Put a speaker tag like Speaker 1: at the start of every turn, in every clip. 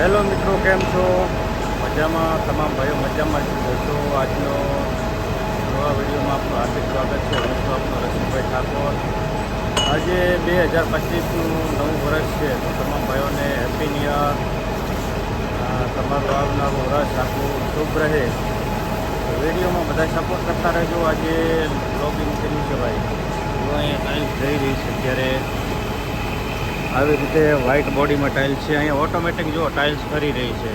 Speaker 1: Hello મિત્રો, કેમ છો? મજામાં, તમામ ભાઈઓ મજામાં છો આજનો નવા વિડીયોમાં આપનું હાર્દિક સ્વાગત છે. હું છું આપનો રશ્મિભાઈ ઠાકોર. આજે બે હજાર પચીસનું નવું વર્ષ છે. તો તમામ ભાઈઓને હેપી ન્યુ યર તમારું આવનારું વર્ષ આખું શુભ રહે. વિડીયોમાં બધા સપોર્ટ કરતા રહેજો. આજે લોગિન કર્યું છે ભાઈ હું અહીંયા લાઈવ જઈ રહી છે અત્યારે. આવી રીતે વ્હાઇટ બોડીમાં ટાઇલ્સ છે. અહીંયા ઓટોમેટિક જો ટાઇલ્સ ફરી રહી છે.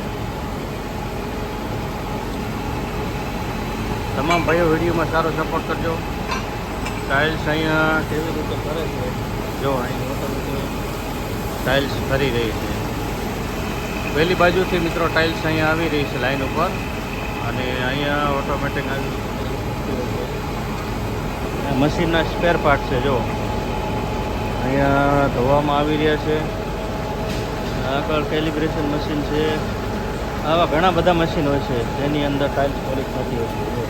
Speaker 1: તમામ ભાઈઓ વિડીયોમાં સારો સપોર્ટ કરજો. ટાઇલ્સ અહીંયા કેવી રીતે ફરે છે? જો, અહીં ઓટોમેટિક ટાઇલ્સ ફરી રહી છે. પહેલી બાજુથી મિત્રો ટાઇલ્સ અહીંયા આવી રહી છે લાઈન ઉપર. અને અહીંયા ઓટોમેટિક આવી મશીનના સ્પેર પાર્ટ છે, જો. અહીંયા ધોવામાં આવી રહ્યા છે. આગળ કેલિબ્રેશન મશીન છે. આવા ઘણા બધા મશીન હોય છે. જેની અંદર ટાઇલ્સ પોલિશ થતી હોય છે.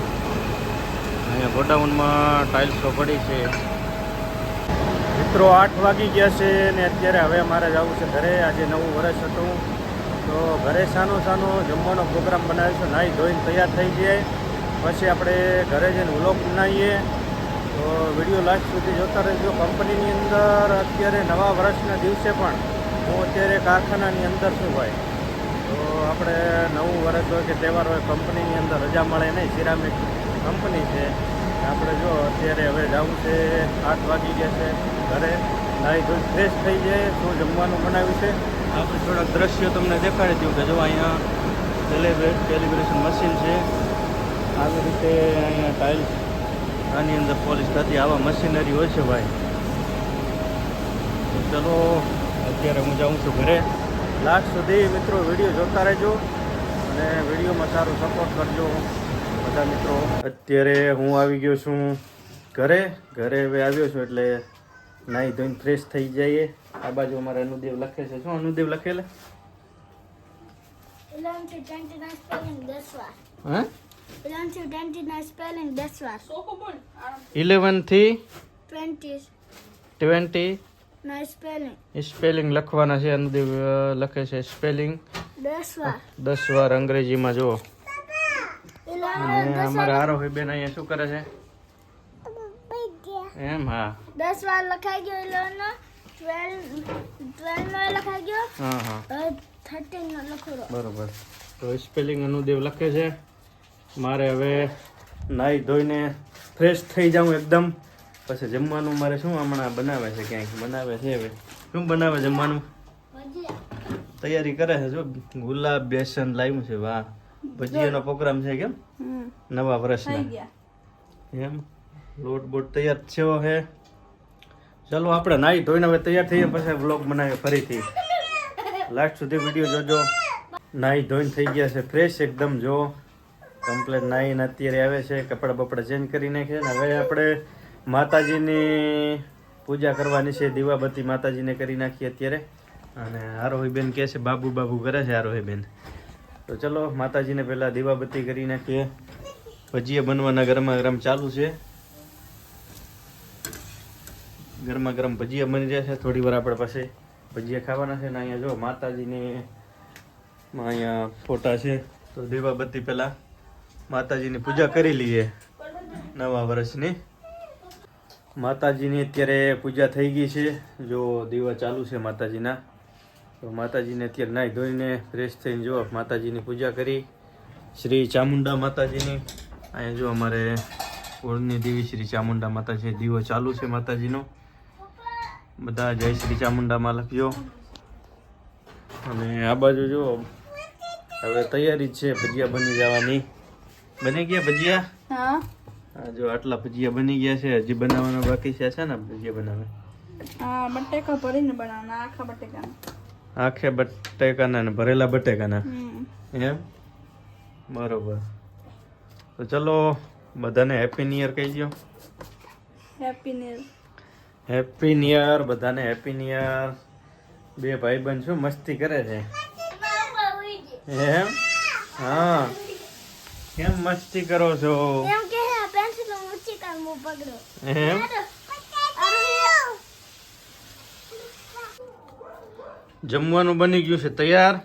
Speaker 1: અહીંયા ગોડાઉનમાં ટાઇલ્સો પડી છે. મિત્રો, આઠ વાગી ગયા છે ને અત્યારે હવે અમારે જવું છે ઘરે. આજે નવું વર્ષ હતું. તો ઘરે સાનો સાનો જમવાનો પ્રોગ્રામ બનાવ્યો છે નાહી ધોઈને તૈયાર થઈ જાય પછી આપણે ઘરે જઈને વ્લોગ બનાવીએ. તો વીડિયો લાસ્ટ સુધી જોતા રહેજો. કંપનીની અંદર અત્યારે નવા વર્ષના દિવસે પણ હું અત્યારે કારખાનાની અંદર છું ભાઈ તો આપણે નવું વર્ષ હોય કે તહેવાર હોય, કંપનીની અંદર રજા મળે નહીં. સિરામિક કંપની છે. આપણે જો અત્યારે હવે જવું છે, આઠ વાગી ગયા છે ઘરે. નાહી ધોઈ ફ્રેશ થઈ જાય શું જમવાનું બનાવ્યું છે. આપણે થોડાક દ્રશ્યો તમને દેખાડી દઉં કે જો અહીંયા સેલિબ્રેટ સેલિબ્રેશન મશીન છે. આવી રીતે અહીંયા ટાઇલ્સ આની અંદર પોલીસ થતી આવા મશીનરી હોય છે ભાઈ. તો ચલો અત્યારે હું જાઉં છું ઘરે. લાસ્ટ સુધી મિત્રો વીડિયો જોતા રહેજો અને વિડીયોમાં સારો સપોર્ટ કરજો બધા મિત્રો. અત્યારે હું આવી ગયો છું ઘરે. ઘરે હવે આવ્યો છું એટલે નાહી ધોઈને ફ્રેશ થઈ જઈએ. આ બાજુ અમારે અનુદેવ લખે છે. શું અનુદેવ લખેલે. હે? ઇલેવનથી ટ્વેન્ટી સ્પેલિંગ લખવાના છે અનુદેવ લખે છે સ્પેલિંગ દસ વાર અંગ્રેજીમાં જુઓ. અમારા આરોહી બેન અહીંયા શું કરે છે? એમ હા.
Speaker 2: દસ વાર લખાઈ ગયો eleven નો. Twelve twelve નો લખાઈ ગયો.
Speaker 1: હા હા.
Speaker 2: હવે નો લખો.
Speaker 1: બરોબર. તો સ્પેલિંગ અનુદેવ લખે છે. મારે હવે નાહી ધોઈને ફ્રેશ થઈ જાઉં એકદમ. પછી જમવાનું મારે શું હમણાં બનાવે છે ક્યાંક? બનાવે છે હવે. શું બનાવે જમવાનું? તૈયારી કરે છે જો. ગુલાબ બેસન લાવ્યું છે વાહ. ભજીયાનો પ્રોગ્રામ છે કેમ? નવા વર્ષના. એમ? લોટ બોટ તૈયાર થયો છે. ચલો આપણે નાહી ધોઈને હવે તૈયાર થઈએ પછી વ્લોગ બનાવીએ ફરીથી. લાસ્ટ સુધી વીડિયો જોજો. નાહી ધોઈને થઈ ગયા છે ફ્રેશ એકદમ જો. કમ્પ્લેટ નાઈને અત્યારે આવે છે, કપડાં બપડા ચેન્જ કરી નાખે ને હવે આપણે માતાજીની પૂજા કરવાની છે, દીવાબત્તી માતાજીને કરી નાખીએ અત્યારે. અને આરોહીબેન કહે છે, બાબુ બાબુ કરે છે આરોહી બેન તો ચલો, માતાજીને પહેલાં દીવાબત્તી કરી નાખીએ. ભજીએ બનવાના ગરમા ગરમ ચાલુ છે. ગરમા ગરમ ભજીયા બની છે. થોડી વાર આપણે પાસે ભજીયા ખાવાના છે ને અહીંયા જો માતાજીની અહીંયા ફોટા છે. તો દીવાબત્તી પહેલા માતાજીની પૂજા કરી લઈએ નવા વર્ષની. માતાજીની અત્યારે પૂજા થઈ ગઈ છે. જો દીવા ચાલુ છે માતાજીના. તો માતાજીને અત્યારે નાહી ધોઈને ફ્રેશ થઈને જો માતાજીની પૂજા કરી. શ્રી ચામુંડા માતાજીની. અહીંયા જો અમારે ઓળની દેવી શ્રી ચામુંડા માતાજી દીવો ચાલુ છે માતાજીનો. બધા જય શ્રી ચામુંડામાં લખજો અને આ બાજુ જો હવે તૈયારી છે ભજીયા બની જવાની. બની ગયા ભજીયા?
Speaker 2: હા.
Speaker 1: જો આટલા ભજીયા બની ગયા છે હજી બનાવવાના બાકી છે છે ને ભજીયા બનાવે
Speaker 2: હા બટેકા ભરીને બનાવવાના આખા બટેકાના.
Speaker 1: આખે બટેકાના ને ભરેલા બટેકાના? એમ? બરોબર. તો ચલો બધાને હેપી ન્યુ યર કહી દો
Speaker 2: happy new
Speaker 1: happy new year બધાને હેપી ન્યુ યર બે ભાઈબંધ શું મસ્તી કરે છે? એમ? હા. કેમ મસ્તી કરો છો?
Speaker 2: એમ કે પેન્સિલ ઊંચી કર મુ પકડો.
Speaker 1: એમ? જમવાનું બની ગયું છે તૈયાર?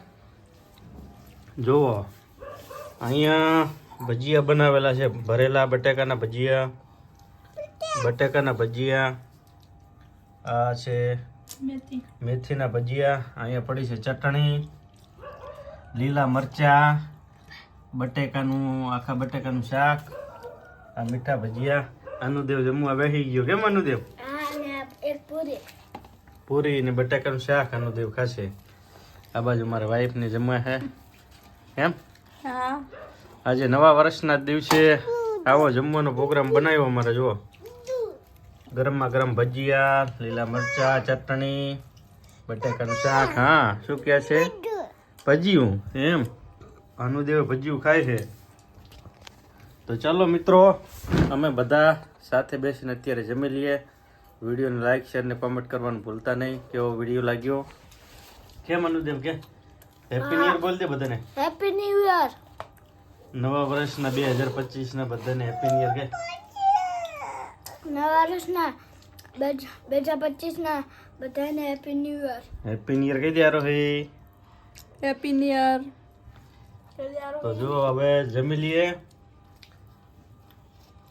Speaker 1: જુઓ અહીંયા ભજીયા બનાવેલા છે ભરેલા બટેકાના ભજીયા બટેકાના ભજીયા આ છે મેથીના ભજીયા અહીંયા પડી છે ચટણી લીલા મરચા બટેકાનું આખા બટેકાનું શાક આ મીઠા ભજીયા. અનુદેવ જમવા બેસી ગયો. કેમ અનુદેવ
Speaker 2: પૂરી.
Speaker 1: ને બટાકાનું શાક અનુદેવ ખાશે. આ બાજુ મારા વાઈફને જમવા છે એમ? આજે નવા વર્ષના દિવસે આવો જમવાનો પ્રોગ્રામ બનાવ્યો અમારે જુઓ. ગરમમાં ગરમ ભજીયા લીલા મરચા ચટણી બટાકાનું શાક. હા શું કહે છે? ભજીયું એમ? ભાનુદેવ ભજીયું ખાય છે. તો ચાલો મિત્રો અમે બધા સાથે બેસીને અત્યારે જમી લઈએ. વિડીયોને લાઈક શેર ને કોમેન્ટ કરવાનું ભૂલતા નહીં. કેવો વીડિયો લાગ્યો? કેમ અનુદેવ કે? હેપી ન્યુ યર બોલ દે બધાને.
Speaker 2: હેપી ન્યુ યર
Speaker 1: નવા વર્ષના બે હજાર પચીસના બધાને હેપી ન્યુ યર કે?
Speaker 2: નવા વર્ષના બે હજાર પચીસના બધાને happy new year
Speaker 1: happy new year કહી દે યારો હે
Speaker 3: હેપી ન્યુ યર
Speaker 1: તો જો હવે જમી લઈએ.